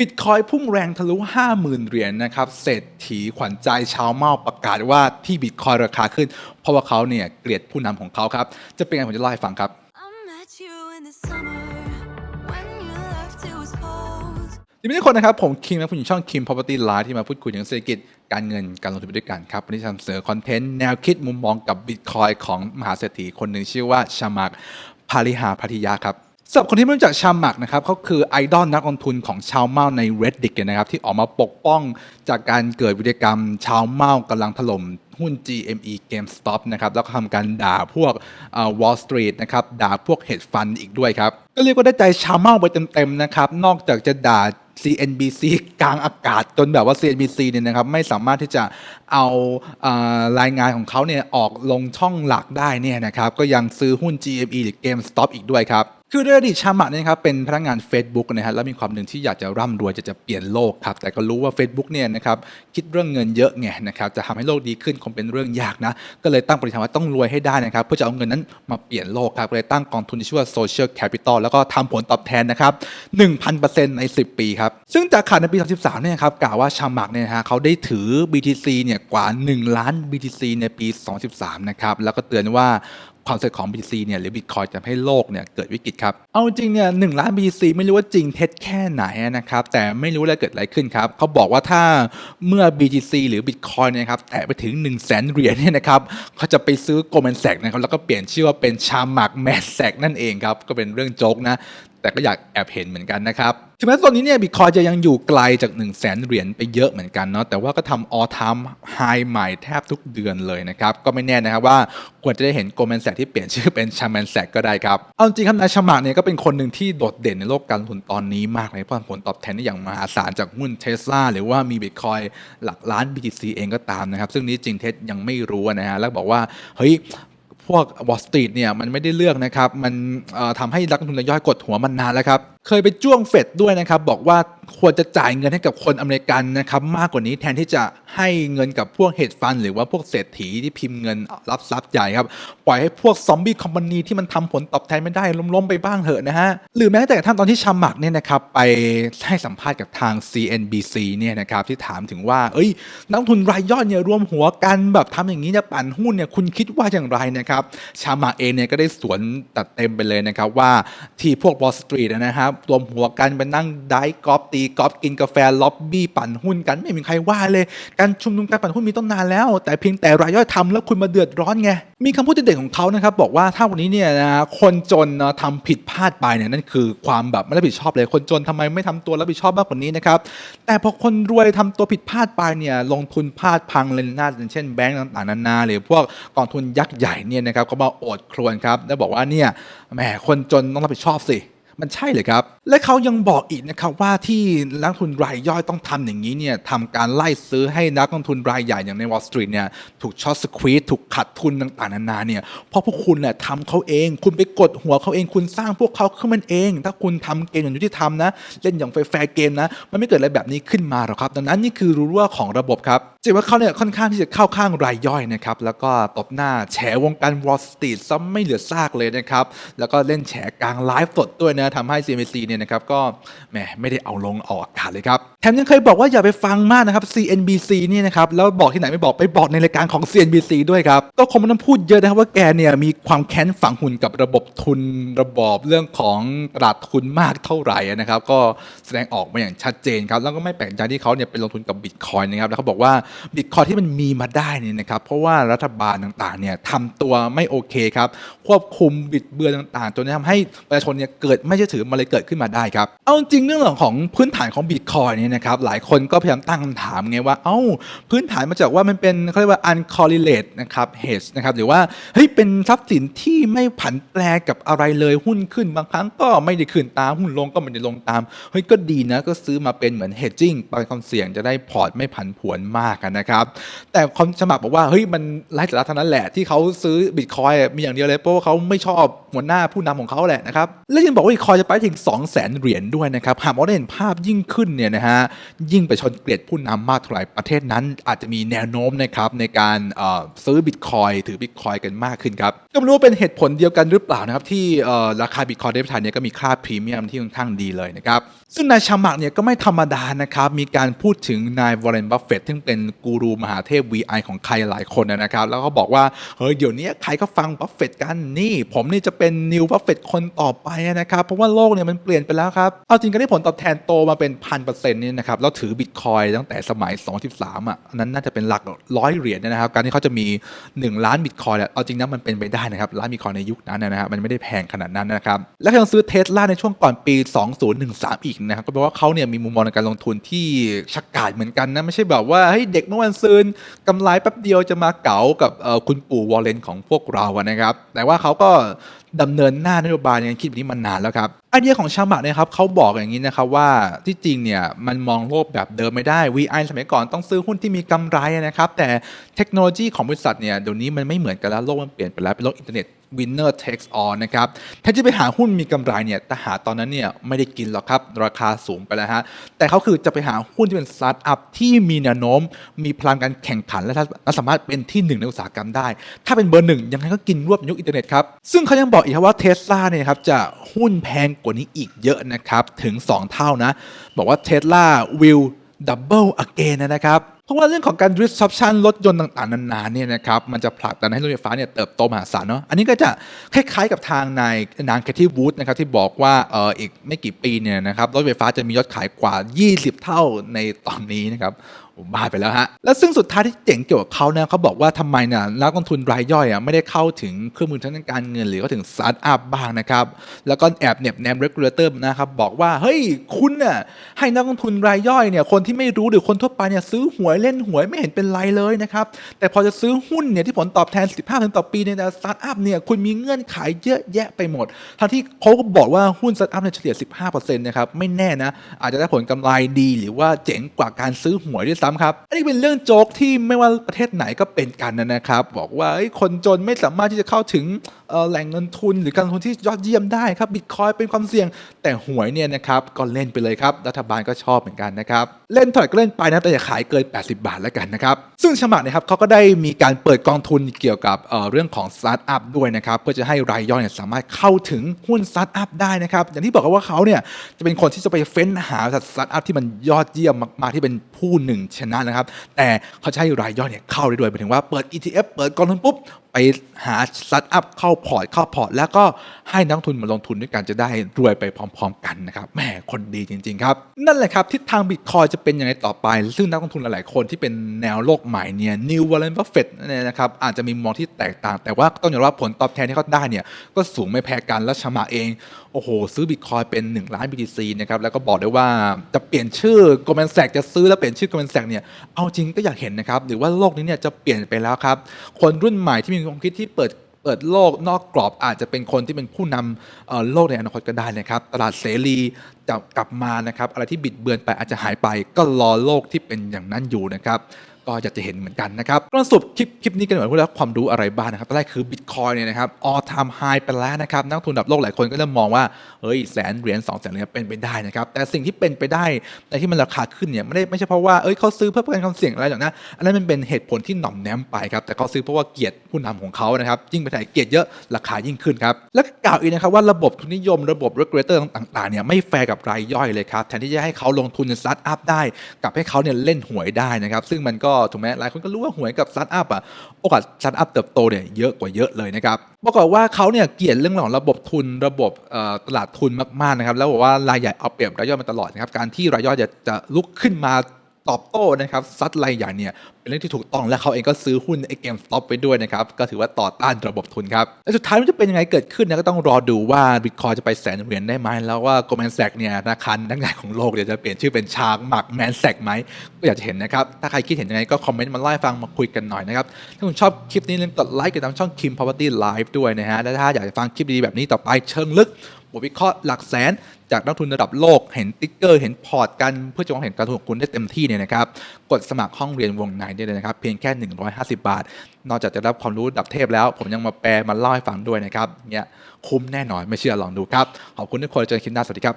บิตคอยพุ่งแรงทะลุ 50,000 เหรียญนะครับ เศรษฐีขวัญใจชาวเมาประกาศว่าที่บิตคอยราคาขึ้น เพราะว่าเขาเนี่ยเกลียดผู้นำของเขาครับ จะเป็นไงผมจะเล่าให้ฟังครับ I met you in the summer when you left it was cold. ยินดีทุกคนนะครับ ผมคิงและคุณอยู่ช่อง Kim Property Live ที่มาพูดคุยถึงเศรษฐกิจการเงินการลงทุนไปด้วยกันครับวันนี้นำเสนอคอนเทนต์แนวคิดมุมมองกับบิตคอยของมหาเศรษฐีคนหนึ่งชื่อว่าชามักพาริหาพัทยาครับ สำหรับคนที่ไม่รู้จักชามักนะครับเขาคือไอดอลนักลงทุนของชาวเมาใน Reddit นะครับที่ออกมาปกป้องจากการเกิดวิธีกรรม ชาวเมากำลังถล่มหุ้น GME GameStop นะครับแล้วก็ทำการด่าพวก Wall Street นะครับด่าพวก hedge fund อีกด้วยครับ ก็เรียกว่าได้ใจชาวเมาไปเต็มๆนะครับนอกจากจะด่า CNBC กลางอากาศจนแบบว่า CNBC เนี่ยนะครับไม่สามารถที่จะเอาเออรายงานของเขาเนี่ยออกลงช่องหลักได้เนี่ยนะครับก็ยังซื้อหุ้น GME หรือ GameStop อีกด้วยครับ คือด้วยอดีตชามะเนี่ยครับเป็นพนักงาน Facebook นะฮะแล้วมีความหนึ่งที่อยากจะร่ำรวยจะจะเปลี่ยนโลกครับแต่ก็รู้ว่า Facebook เนี่ยนะครับคิดเรื่องเงินเยอะไงนะครับจะทำให้โลกดีขึ้นคงเป็นเรื่องยากนะก็เลยตั้งปณิธานว่าต้องรวยให้ได้นะครับเพื่อจะเอาเงินนั้นมาเปลี่ยนโลกครับก็เลยตั้งกองทุนที่ชื่อว่า Social Capital แล้วก็ทำผลตอบแทนนะครับ1,000%ใน 10 ปีครับซึ่งจากข่าวในปี 2013เนี่ยครับกล่าวว่าชามักเนี่ยนะฮะเขาได้ถือ BTC เนี่ยกว่า 1 ล้าน BTC ในปี 2013 นะครับแล้วก็เตือนว่า ความสำเร็จของ BTC เนี่ยหรือ Bitcoin จะทำให้โลกเนี่ยเกิดวิกฤตครับเอาจริงเนี่ยหล้าน BTC ไม่รู้ว่าจริงเท็จแค่ไหนนะครับแต่ไม่รู้ว่าเกิดอะไรขึ้นครับเขาบอกว่าถ้าเมื่อ BTC หรือ Bitcoin เนยนะครับแตะไปถึง 1 0 0 0 0แสนเหรียญเนี่ยนะครับเขาจะไปซื้อโกลแมนแสกนะครับแล้วก็เปลี่ยนชื่อว่าเป็นชามักแมสแซกนั่นเองครับก็เป็นเรื่องโจ๊กนะ แต่ก็อยากแอบเห็นเหมือนกันนะครับถึงแม้ตอนนี้เนี่ยบิตคอยจะยังอยู่ไกลจาก 1 0 0 0 0แสนเหรียญไปเยอะเหมือนกันเนาะแต่ว่าก็ทำ all time high ใหม่แทบทุกเดือนเลยนะครับก็ไม่แน่นะครับว่าควรจะได้เห็นโกลแมนแซกที่เปลี่ยนชื่อเป็นชาแมนแซกก็ได้ครับ เอาจริงครับนายชามักเนี่ยก็เป็นคนหนึ่งที่โดดเด่นในโลกการลงทุนตอนนี้มากเลยเพราะผลตอบแทนได้อย่างมหาศาลจากหุ้นเทสลาหรือว่ามีบิตคอยหลักล้าน BTC เองก็ตามนะครับซึ่งนี้จริงเท็จยังไม่รู้นะฮะแล้วบอกว่าเฮ้ย พวกวอลสตรีทเนี่ยมันไม่ได้เลือกนะครับ มันเอ่อทำให้นักลงทุนรายย่อยกดหัวมันนานแล้วครับเคยไปจ้วงเฟดด้วยนะครับ บอกว่าควรจะจ่ายเงินให้กับคนอเมริกันนะครับมากกว่านี้แทนที่จะให้เงินกับพวกเฮดฟัน หรือว่าพวกเศรษฐีที่พิมพ์เงินรับทรัพย์ใหญ่ครับ ปล่อยให้พวกซอมบี้คอมพานีที่มันทำผลตอบแทนไม่ได้ล้มๆไปบ้างเถอะนะฮะ หรือแม้แต่กระทั่งตอนที่ชามักเนี่ยนะครับ ไปให้สัมภาษณ์กับทาง CNBC เนี่ยนะครับที่ถามถึงว่า เอ้ย นักทุนรายย่อยเนี่ยรวมหัวกันแบบทำอย่างนี้เนี่ยปั่นหุ้นเนี่ยคุณคิดว่าอย่างไรนะครับชามาเองเนี่ยก็ได้สวนตัดเต็มไปเลยนะครับว่าที่พวก Wall Street นะครับรวมหัวกันไปนั่งได้กอล์ฟตีกอล์ฟกินกาแฟล็อบบี้ปั่นหุ้นกัน ไม่มีใครว่าเลย การชุมนุมการปั่นหุ้นมีต้นนานแล้ว แต่เพียงแต่รายย่อยทำแล้วคุณมาเดือดร้อนไงมีคำพูดเด็ดๆของเขานะครับบอกว่าถ้าวันนี้เนี่ยนะคนจนนะทำผิดพลาดไปเนี่ยนั่นคือความแบบไม่รับผิดชอบเลย คนจนทำไมไม่ทำตัวรับผิดชอบมากกว่านี้นะครับแต่พอคนรวยทำตัวผิดพลาดไปเนี่ยลงทุนพลาดพังเลยนะอย่างเช่นแบงก์ต่างๆนานาหรือพวกกองทุนยักษ์ใหญ่เนี่ยนะครับก็มาโอดครวญครับแล้วบอกว่าเนี่ยแหมคนจนต้องรับผิดชอบสิ มันใช่เลยครับ และเขายังบอกอีกนะครับว่าที่นักทุนรายย่อยต้องทำอย่างนี้เนี่ยทำการไล่ซื้อให้นักลงทุนรายใหญ่อย่างใน Wall Street เนี่ยถูกช็อตสควีตถูกขัดทุนต่างๆนานาเนี่ยเพราะพวกคุณเนี่ยทำเขาเอง คุณไปกดหัวเขาเองคุณสร้างพวกเขาขึ้นมันเอง ถ้าคุณทำเกมอย่างยุติธรรมนะเล่นอย่างแฟร์เกมนะมันไม่เกิดอะไรแบบนี้ขึ้นมาหรอกครับ ดังนั้นนี่คือรู้ว่าของระบบครับจริงว่าเขาเนี่ยค่อนข้างที่จะเข้าข้างรายย่อยนะครับแล้วก็ตบหน้าแฉวงการ Wall Street ซะไม่เหลือซากเลยนะครับแล้วก็เล่นแฉกลางไลฟ์สดด้วยนะทำให้ CNBC เนี่ยนะครับก็แหมไม่ได้เอาลงเอาอากาศเลยครับ แถมยังเคยบอกว่าอย่าไปฟังมากนะครับ CNBC เนี่ยนะครับแล้วบอกที่ไหนไม่บอกไปบอกในรายการของ CNBC ด้วยครับ ก็คงไม่ต้องพูดเยอะนะครับว่าแกเนี่ยมีความแค้นฝังหุ่นกับระบบทุนระบอบเรื่องของตลาดทุนมากเท่าไหร่นะครับ ก็แสดงออกมาอย่างชัดเจนครับ แล้วก็ไม่แปลกใจที่เขาเนี่ยเป็นลงทุนกับบิตคอยนะครับแล้วเขาบอกว่าบิตคอยที่มันมีมาได้เนี่ยนะครับเพราะว่ารัฐบาลต่างๆเนี่ยทำตัวไม่โอเคครับควบคุมบิดเบือนต่างๆจนทำให้ประชาชนเนี่ยเกิดไม่เชื่อถือมันเลยเกิดขึ้นมาได้ครับ เอาจริงเรื่องของพื้นฐานของบิตคอยเนี่ยนะครับหลายคนก็พยายามตั้งคำถามไงว่าเอ้าพื้นฐานมาจากว่ามันเป็นเขาเรียกว่า uncorrelated นะครับ hedge นะครับหรือว่าเฮ้ยเป็นทรัพย์สินที่ไม่ผันแปรกับอะไรเลยหุ้นขึ้นบางครั้งก็ไม่ได้ขึ้นตามหุ้นลงก็ไม่ได้ลงตามเฮ้ยก็ดีนะก็ซื้อมาเป็นเหมือน hedging ปันความเสี่ยงจะได้พอร์ตไม่ผันผวนมากนะครับแต่คนสมัครบอกว่าเฮ้ยมันไร้สาระเท่านั้นแหละที่เขาซื้อบิตคอยมีอย่างเดียวเลยเพราะว่าเขาไม่ชอบหัวหน้าผู้นำของเขาแหละนะครับและยังบอกว่าคอยจะไปถึง 2 0 0 0 0 0เหรียญด้วยนะครับ หากเราได้เห็นภาพยิ่งขึ้นเนี่ยนะฮะยิ่งไปชนเกลียดผู้นำมากเท่าไหร่ประเทศนั้นอาจจะมีแนวโน้มนะครับในการซื้อบิตคอยถือบิตคอยกันมากขึ้นครับก็ไม่รู้เป็นเหตุผลเดียวกันหรือเปล่านะครับที่ราคาบิตคอยในประเทศไทยเนี่ยก็มีค่าพรีเมียมที่ค่อนข้างดีเลยนะครับซึ่งนายชามักเนี่ยก็ไม่ธรรมดานะครับมีการพูดถึงนายวอร์เรนบัฟเฟตซึ่งเป็นกูรูมหาเทพ VI ของใครหลายคนนะครับแล้วก็บอกว่าเฮ้ยเดี๋ยวนี้ใครก็ฟังบัฟเฟตกันนี่ ผมนี่จะเป็นนิวบัฟเฟตคนต่อไปนะครับราะว่าโลกเนี่ยมันเปลี่ยนไปแล้วครับ เอาจริงการที่ผลตอบแทนโตมาเป็นพันเปอร์เซ็นต์นี่นะครับ แล้วถือบิตคอยตั้งแต่สมัย 2013 อะอันนั้นน่าจะเป็นหลักร้อยเหรียญนะครับ การที่เขาจะมี 1 ล้านบิตคอยเนี่ยเอาจริงนะมันเป็นไปได้นะครับ ล้านบิตคอยในยุคนั้นนะครับมันไม่ได้แพงขนาดนั้นนะครับ และเขายังซื้อเทสลาในช่วงก่อนปี 2013 อีกนะครับ ก็แปลว่าเขาเนี่ยมีมุมมองในการลงทุนที่ชักกาจเหมือนกันนะ ไม่ใช่แบบว่าเฮ้ยเด็กเมื่อวันซืนกำไรแป๊บเดียวจะมาเก๋ากับคุณปู่วอลเลนของพวกเรานะครับ แต่ว่าเขาก็ ดำเนินหน้านโยบายในคิดแบบนี้มานานแล้วครับ ไอเดียของชามักเนี่ยครับเขาบอกอย่างนี้นะครับว่าที่จริงเนี่ยมันมองโลกแบบเดิมไม่ได้ VI สมัยก่อนต้องซื้อหุ้นที่มีกำไรนะครับ แต่เทคโนโลยีของบริษัทเนี่ยเดี๋ยวนี้มันไม่เหมือนกันแล้วโลกมันเปลี่ยนไปแล้วเป็นโลกอินเทอร์เน็ต winner takes all นะครับถ้าจะไปหาหุ้นมีกำไรเนี่ยแต่หาตอนนั้นเนี่ยไม่ได้กินหรอกครับ ราคาสูงไปแล้วฮะแต่เขาคือจะไปหาหุ้นที่เป็นสตาร์ทอัพที่มีแนวโน้ม มีพลังการแข่งขันและและสามารถเป็นที่หนึ่งในอุตสาหกรรมได้ ถ้าเป็นเบอร์หนึ่งยังไงก็กินรวบยุคอินเทอร์เน็ตครับซึ่งเขายังบอกอีกว่าเทสลาเนี่ยครับจะหุ้นแพงกว่านี้อีกเยอะนะครับ ถึง 2 เท่านะ บอกว่าเทสลา will double again นะครับเพราะว่าเรื่องของการ disruption รถยนต์ต่างๆ นานาเนี่ยนะครับมันจะผลักดันให้รถไฟฟ้าเนี่ยเติบโตมหาศาลเนาะอันนี้ก็จะคล้ายๆกับทางนายนางแคทที่วูดนะครับที่บอกว่าเอออีกไม่กี่ปีเนี่ยนะครับรถไฟฟ้าจะมียอดขายกว่า 20 เท่าในตอนนี้นะครับบ้าไปแล้วฮะ แล้วซึ่งสุดท้ายที่เจ๋งเกี่ยวกับเขาเนี่ยเขาบอกว่าทำไมเนี่ยนักลงทุนรายย่อยอะไม่ได้เข้าถึงเครื่องมือทางด้านการเงินหรือเข้าถึงสตาร์ทอัพบ้างนะครับ แล้วก็แอบเน็บแนม regulator นะครับบอกว่าเฮ้ยคุณน่ะให้นักลงทุนรายย่อยเนี่ยคนที่ไม่รู้หรือคนทั่วไปเนี่ยซื้อหวยเล่นหวยไม่เห็นเป็นไรเลยนะครับแต่พอจะซื้อหุ้นเนี่ยที่ผลตอบแทน 15%ต่อปีในสตาร์ทอัพเนี่ยคุณมีเงื่อนไขเยอะแยะไปหมดทั้งที่เขาก็บอกว่าหุ้นสตาร์ทอัพเนี่ยเฉลี่ย 15%นะครับไม่แน่นะอาจจะได้ผลกำไรดีหรือว่าเจ๋งกว่าการซื้อหวยด้วยซ้ำครับอันนี้เป็นเรื่องโจ๊กที่ไม่ว่าประเทศไหนก็เป็นกันนะครับ บอกว่าคนจนไม่สามารถที่จะเข้าถึง แหล่งเงินทุนหรือการลงทุนที่ยอดเยี่ยมได้ครับบิตคอยเป็นความเสี่ยง แต่หวยเนี่ยนะครับก็เล่นไปเลยครับรัฐบาลก็ชอบเหมือนกันนะครับเล่นเท่าไหร่ก็เล่นไปนะแต่อย่าขายเกิน 80 บาทแล้วกันนะครับซึ่งชมักนะครับเขาก็ได้มีการเปิดกองทุนเกี่ยวกับเเรื่องของสตาร์ทอัพด้วยนะครับเพื่อจะให้รายย่อยสามารถเข้าถึงหุ้นสตาร์ทอัพได้นะครับอย่างที่บอกกันว่าเขาเนี่ยจะเป็นคนที่จะไปเฟ้นหาสตาร์ทอัพที่มันยอดเยี่ยมมากๆที่เป็นผู้หนึ่งชนะนะครับ แต่เขาให้รายย่อยเนี่ยเข้าได้ด้วยหมายถึงว่าเปิด ETF เปิดกองทุนปุ๊บไปหาสตาร์ทอัพเข้าพอร์ตเข้าพอร์ตแล้วก็ให้นักลงทุนมาลงทุนด้วยกันจะได้รวยไปพร้อม ๆ กันนะครับแหมคนดีจริง ๆ ครับ นั่นแหละครับทิศทางบิตคอยจะเป็นยังไงต่อไป ซึ่งนักลงทุนหลายๆคนที่เป็นแนวโลกใหม่เนี่ยนิววอลเลนบัฟเฟตเนี่ยนะครับอาจจะมีมองที่แตกต่าง แต่ว่าต้องยอมรับผลตอบแทนที่เขาได้เนี่ยก็สูงไม่แพ้กันและชมาเองโอ้โห ซื้อบิตคอยเป็น 1 ล้าน BTC นะครับแล้วก็บอกได้ว่าจะเปลี่ยนชื่อ Goldman Sachs จะซื้อแล้วเปลี่ยนชื่อ Goldman Sachs เนี่ยเอาจริงก็อยากเห็นนะครับหรือว่าโลกนี้เนี่ยจะเปลี่ยนไปแล้วครับคนรุ่นใหม่ที่มีความคิดที่เปิด เปิดโลกนอกกรอบอาจจะเป็นคนที่เป็นผู้นำโลกในอนาคตก็ได้นะครับ ตลาดเสรีจะกลับมานะครับ อะไรที่บิดเบือนไปอาจจะหายไป ก็รอโลกที่เป็นอย่างนั้นอยู่นะครับ ก็อยากจะเห็นเหมือนกันนะครับก็สรุปคลิปคลิปนี้กันหน่อยพูดแล้วความรู้อะไรบ้างนะครับตอนแรกคือบิตคอยเนี่ยนะครับ all time high ไปแล้วนะครับนักลงทุนระดับโลกหลายคนก็เริ่มมองว่าเฮ้ยแสนเหรียญสองแสนเหรียญเป็นไปได้นะครับแต่สิ่งที่เป็นไปได้ในที่มันราคาขึ้นเนี่ยไม่ได้ไม่ใช่เพราะว่าเอ้ยเขาซื้อเพื่อประกันความเสี่ยงอะไรหรอกนะอันนั้นมันเป็นเหตุผลที่หน่อมแนมไปครับแต่เขาซื้อเพราะว่าเกียดผู้นำของเขานะครับยิ่งไปไหนเกียดเยอะราคายิ่งขึ้นครับแล้วก็กล่าวอีกนะครับว่าระบบทุนนิยมระบบ regulator ต่างๆเนี่ยไม่แฟร์กับรายย่อยเลยครับแทนที่จะให้เขาลงทุนในสตาร์ทอัพได้กับให้เขาเนี่ยเล่นหวยได้นะครับซึ่งมันก็ถูกไหมหลายคนก็รู้ว่าหวยกับสตาร์ทอัพอะโอกาสสตาร์ทอัพเติบโตเนี่ยเยอะกว่าเยอะเลยนะครับบอกก่อนว่าเขาเนี่ยเกลียดเรื่องของระบบทุนระบบตลาดทุนมากๆนะครับแล้วบอกว่ารายใหญ่เอาเปรียบรายย่อยมาตลอดนะครับการที่รายย่อยจะจะลุกขึ้นมา ตอบโต้นะครับซัดรายใหญ่เนี่ยเป็นเรื่องที่ถูกต้องและเขาเองก็ซื้อหุ้นไอเกมสต็อปไปด้วยนะครับ ก็ถือว่าต่อต้านระบบทุนครับและสุดท้ายมันจะเป็นยังไงเกิดขึ้นนะก็ต้องรอดูว่าบิตคอยจะไปแสนเหรียญได้ไหมแล้วว่าโกลแมนแซกเนี่ยธนาคารทั้งใหญ่ของโลกเนี่ยวจะเปลี่ยนชื่อเป็นชาร์กหมักแมนแซกไหมก็อยากจะเห็นนะครับ ถ้าใครคิดเห็นยังไงก็คอมเมนต์มาเล่าให้ฟังมาคุยกันหน่อยนะครับ ถ้าคุณชอบคลิปนี้อย่าลืมกดไลค์กดติดตามช่อง Kim Property Live ด้วยนะฮะและถ้าอยากจะฟังคลิปดีๆแบบนี้ต่อไปเชิงลึก บทวิเคราะห์หลักแสน จากนักทุนระดับโลกเห็นติ๊กเกอร์เห็นพอร์ตกันเพื่อจะมองเห็นการลงทุนของคุณได้เต็มที่เนี่ยนะครับกดสมัครห้องเรียนวงในได้เลยนะครับเพียงแค่ 150 บาท นอกจากจะรับความรู้ดับเทพแล้ว ผมยังมาแปลมาเล่าให้ฟังด้วยนะครับเนี่ยคุ้มแน่นอนไม่เชื่อลองดูครับขอบคุณทุกคนเจอกันคลิปหน้าสวัสดีครับ